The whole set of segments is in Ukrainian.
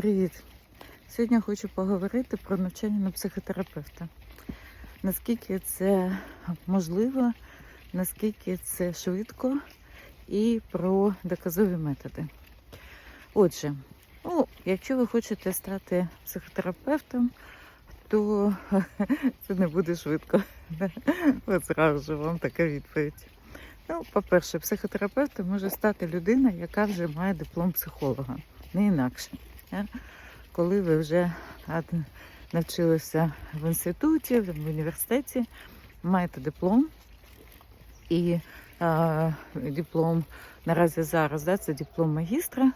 Привіт! Сьогодні хочу поговорити про навчання на психотерапевта. Наскільки це можливо, наскільки це швидко і про доказові методи. Отже, ну, якщо ви хочете стати психотерапевтом, то це не буде швидко. От зразу вам така відповідь. Ну, по-перше, психотерапевтом може стати людина, яка вже має диплом психолога, не інакше. Е? Коли ви вже навчилися в інституті, в університеті, маєте диплом, і а, диплом наразі зараз да, це диплом магістра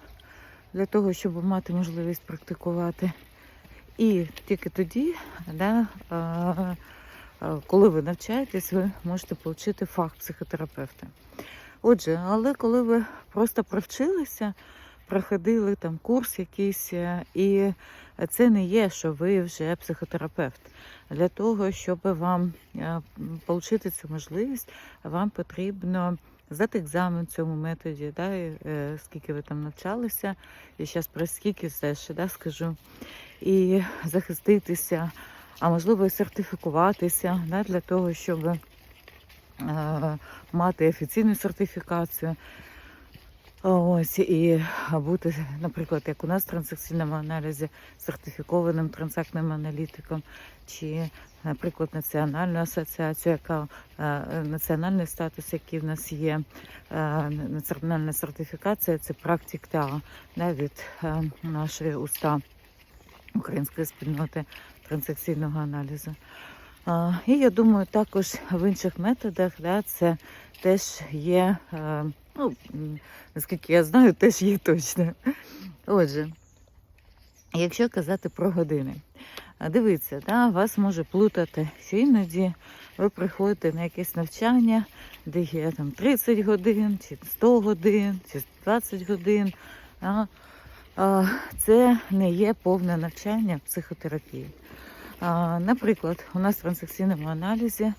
для того, щоб мати можливість практикувати. І тільки тоді, да, а, а, коли ви навчаєтесь, ви можете отримати фах психотерапевта. Отже, але коли ви просто провчилися, проходили там курс якийсь, е, і це не є, що ви вже психотерапевт. Для того, щоб вам е, отримати цю можливість, вам потрібно здати екзамен в цьому методі, да, е, скільки ви там навчалися, і зараз про скільки все ще да, скажу, і захиститися, а можливо і сертифікуватися да, для того, щоб мати офіційну сертифікацію. Ось і бути, наприклад, як у нас в транзакційному аналізі сертифікованим транзактним аналітиком, чи, наприклад, національну асоціацію, яка е, національний статус, який в нас є, е, національна сертифікація це практик ТА да, від е, нашої уста української спільноти транзакційного аналізу. І я думаю, також в інших методах да, це теж є, е, ну, наскільки я знаю, теж є точно. Отже, якщо казати про години, дивіться, да, вас може плутати, що іноді ви приходите на якесь навчання, де є там 30 годин, чи 100 годин, чи 20 годин. А, Це не є повне навчання психотерапії. Наприклад, у нас в транзакційному аналізі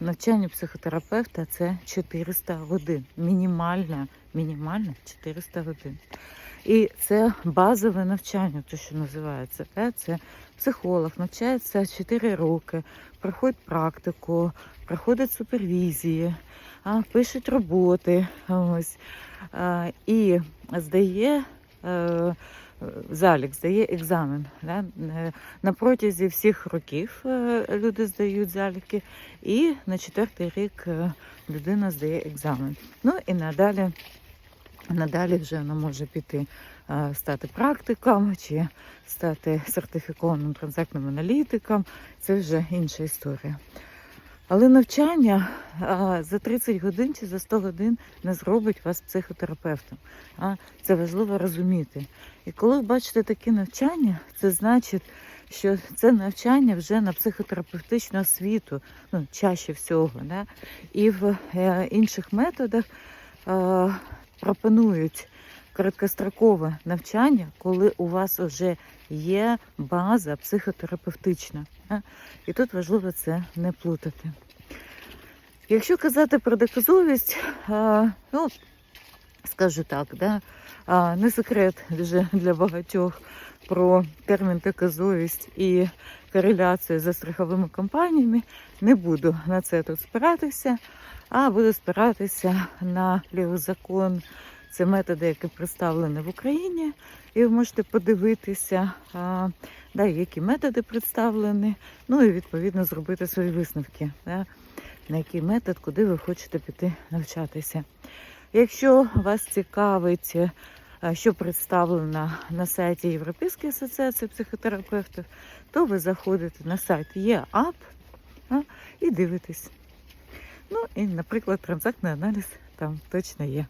навчання психотерапевта це 400 годин. Мінімальна, мінімальна 400 годин. І це базове навчання, то що називається. Це психолог, навчається 4 роки, проходить практику, проходить супервізії, пишуть роботи. Ось, і здає. Залік здає екзамен. Да? Е, На протязі всіх років е, люди здають заліки, і на четвертий рік е, людина здає екзамен. Ну і надалі, надалі вже вона може піти стати практиком чи стати сертифікованим транзактним аналітиком. Це вже інша історія. Але навчання за 30 годин чи за 100 годин не зробить вас психотерапевтом. А це важливо розуміти. І коли ви бачите такі навчання, це значить, що це навчання вже на психотерапевтичну освіту, ну, чаще всього. Да? І в е, інших методах пропонують короткострокове навчання, коли у вас вже є база психотерапевтична. І тут важливо це не плутати. Якщо казати про доказовість, ну, скажу так, да, не секрет вже для багатьох про термін доказовість і кореляцію за страховими компаніями. Не буду на це тут спиратися, а буду спиратися на лівозакон. Це методи, які представлені в Україні, і ви можете подивитися, а, да, які методи представлені, ну і відповідно зробити свої висновки, да, на який метод, куди ви хочете піти навчатися. Якщо вас цікавить, що представлено на сайті Європейської асоціації психотерапевтів, то ви заходите на сайт ЄАП і дивитесь. Ну і, наприклад, транзактний аналіз там точно є.